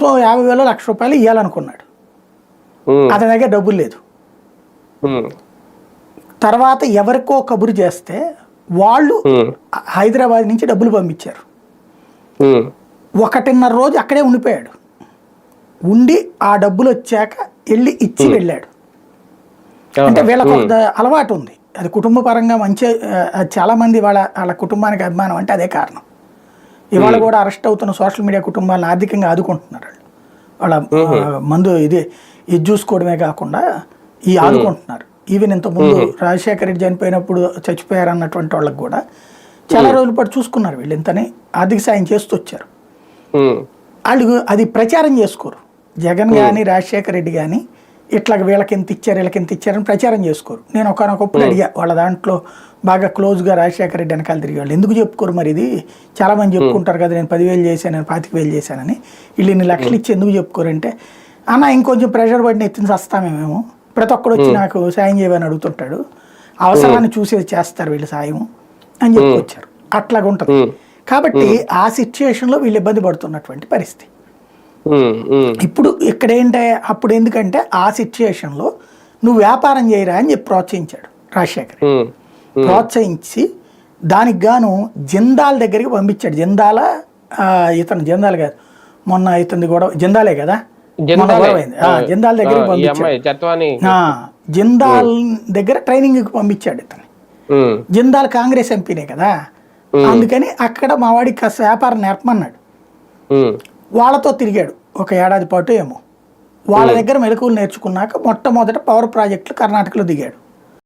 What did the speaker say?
So యాభై వేలు లక్ష రూపాయలు ఇవ్వాలనుకున్నాడు అతని దగ్గర డబ్బులు లేదు. తర్వాత ఎవరికో కబురు చేస్తే వాళ్ళు హైదరాబాద్ నుంచి డబ్బులు పంపించారు. ఒకటిన్నర రోజు అక్కడే ఉండిపోయాడు. ఉండి ఆ డబ్బులు వచ్చాక వెళ్ళి ఇచ్చి వెళ్ళాడు. అంటే వీళ్ళకి అలవాటు ఉంది. అది కుటుంబ పరంగా మంచి చాలా మంది వాళ్ళ వాళ్ళ కుటుంబానికి అభిమానం అంటే అదే కారణం. ఇవాళ కూడా అరెస్ట్ అవుతున్న సోషల్ మీడియా కుటుంబాలను ఆర్థికంగా ఆదుకుంటున్నారు. వాళ్ళు మందు ఇది ఇది చూసుకోవడమే కాకుండా ఈ ఆదుకుంటున్నారు. ఈవెన్ ఇంతకుముందు రాజశేఖర రెడ్డి చనిపోయినప్పుడు చచ్చిపోయారు అన్నటువంటి వాళ్ళకి కూడా చాలా రోజుల పాటు చూసుకున్నారు వీళ్ళు ఇంతని ఆర్థిక సాయం చేస్తూ వచ్చారు. వాళ్ళు అది ప్రచారం చేసుకోరు. జగన్ కానీ రాజశేఖర రెడ్డి కానీ ఇట్లా వీళ్ళకి ఎంత ఇచ్చారు వీళ్ళకి ఎంత ఇచ్చారని ప్రచారం చేసుకోరు. నేను ఒకనొకప్పుడు అడిగా వాళ్ళ దాంట్లో బాగా క్లోజ్గా రాజశేఖర రెడ్డి వెనకాల తిరిగి వాళ్ళు. ఎందుకు చెప్పుకోరు మరి ఇది? చాలా మంది చెప్పుకుంటారు కదా నేను పదివేలు చేశాను నేను పాతిక వేలు చేశానని. వీళ్ళు ఇన్ని లక్షలు ఇచ్చి ఎందుకు చెప్పుకోరంటే అన్న ఇంకొంచెం ప్రెషర్ పడిన ఎత్తిన వస్తామేమేమో ప్రతి ఒక్కడు వచ్చి నాకు సాయం చేయమని అడుగుతుంటాడు. అవసరాన్ని చూసేది చేస్తారు వీళ్ళు సాయం అని చెప్పుకొచ్చారు అట్లాగా ఉంటుంది ఉమ్, కాబట్టి ఆ సిచ్యుయేషన్లో వీళ్ళు ఇబ్బంది పడుతున్నటువంటి పరిస్థితి. ఇప్పుడు ఇక్కడ ఏంటంటే అప్పుడు ఎందుకంటే ఆ సిచ్యుయేషన్లో నువ్వు వ్యాపారం చేయరా అని చెప్పి ప్రోత్సహించాడు రాజశేఖర్. ప్రోత్సహించి దానికి గాను జిందాల్ దగ్గరికి పంపించాడు. జిందాల ఇతను జిందాల్ కాదు. మొన్న ఇతని గొడవ జిందాలే కదా? జిందాలే. దగ్గరికి పంపించాడు. జిందాల్ దగ్గర ట్రైనింగ్కి పంపించాడు ఇతను జిందాల్ కాంగ్రెస్ ఎంపీనే కదా? అందుకని అక్కడ మా వాడికి కాస్త వ్యాపారం నేర్పమన్నాడు. వాళ్ళతో తిరిగాడు ఒక ఏడాది పాటు ఏమో. వాళ్ళ దగ్గర మెలకువలు నేర్చుకున్నాక మొట్టమొదట పవర్ ప్రాజెక్టులు కర్ణాటకలో దిగాడు.